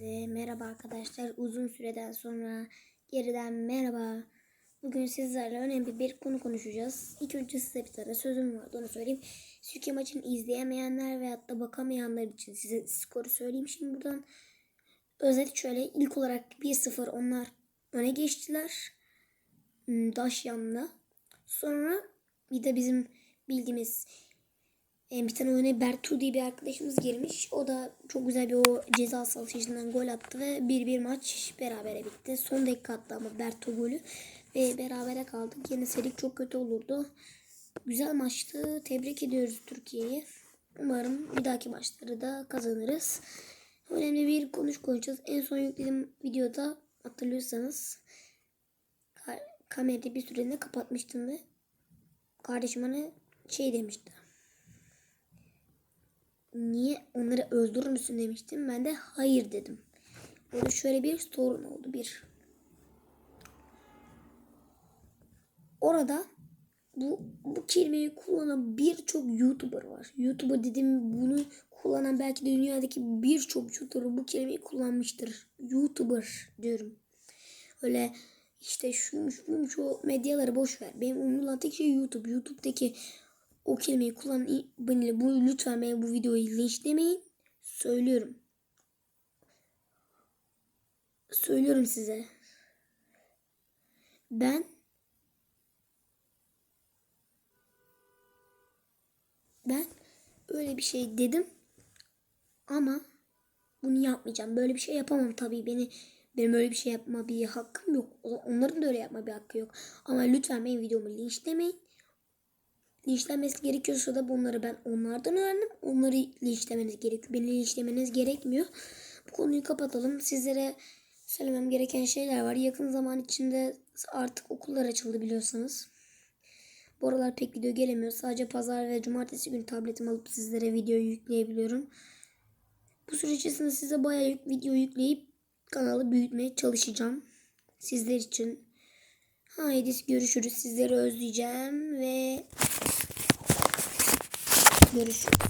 Herkese merhaba arkadaşlar. Uzun süreden sonra geriden merhaba. Bugün sizlerle önemli bir konu konuşacağız. İlk önce size bir tane sözüm vardı onu söyleyeyim. Türkiye maçını izleyemeyenler veyahut da bakamayanlar için size skoru söyleyeyim şimdi buradan. Özet şöyle ilk olarak 1-0 onlar öne geçtiler. Hmm, Daşyan'la. Sonra bir de bizim bildiğimiz bir tane öne Bertu diye bir arkadaşımız girmiş. O da çok güzel bir o ceza sahasından gol attı ve 1-1 maç berabere bitti. Son dakika attı ama Bertu golü ve berabere kaldık. Yine seri çok kötü olurdu. Güzel maçtı. Tebrik ediyoruz Türkiye'yi. Umarım bir dahaki maçları da kazanırız. Önemli bir konuş konuşacağız. En son yüklediğim videoda hatırlıyorsanız ka- kamerayı bir süreliğine kapatmıştım ve kardeşim bana şey demişti niye onları öldürür müsün demiştim. Ben de hayır dedim. Orada şöyle bir sorun oldu. Bir. Orada bu bu kelimeyi kullanan birçok YouTuber var. YouTuber dedim bunu kullanan belki de dünyadaki birçok YouTuber bu kelimeyi kullanmıştır. YouTuber diyorum. Öyle işte şu şu, şu medyaları boş ver. Benim umurumda tek şey YouTube. YouTube'daki o kelimeyi kullan beni bu lütfen beni bu videoyu linçlemeyin. Söylüyorum. Söylüyorum size. Ben ben öyle bir şey dedim ama bunu yapmayacağım. Böyle bir şey yapamam tabii. Beni benim öyle bir şey yapma bir hakkım yok. Onların da öyle yapma bir hakkı yok. Ama lütfen benim videomu linçlemeyin linçlenmesi gerekiyorsa da bunları ben onlardan öğrendim. Onları linçlemeniz gerekiyor. Beni linçlemeniz gerekmiyor. Bu konuyu kapatalım. Sizlere söylemem gereken şeyler var. Yakın zaman içinde artık okullar açıldı biliyorsanız. Bu aralar pek video gelemiyor. Sadece pazar ve cumartesi günü tabletimi alıp sizlere video yükleyebiliyorum. Bu süre içerisinde size bayağı video yükleyip kanalı büyütmeye çalışacağım. Sizler için. Haydi görüşürüz. Sizleri özleyeceğim ve görüşürüz.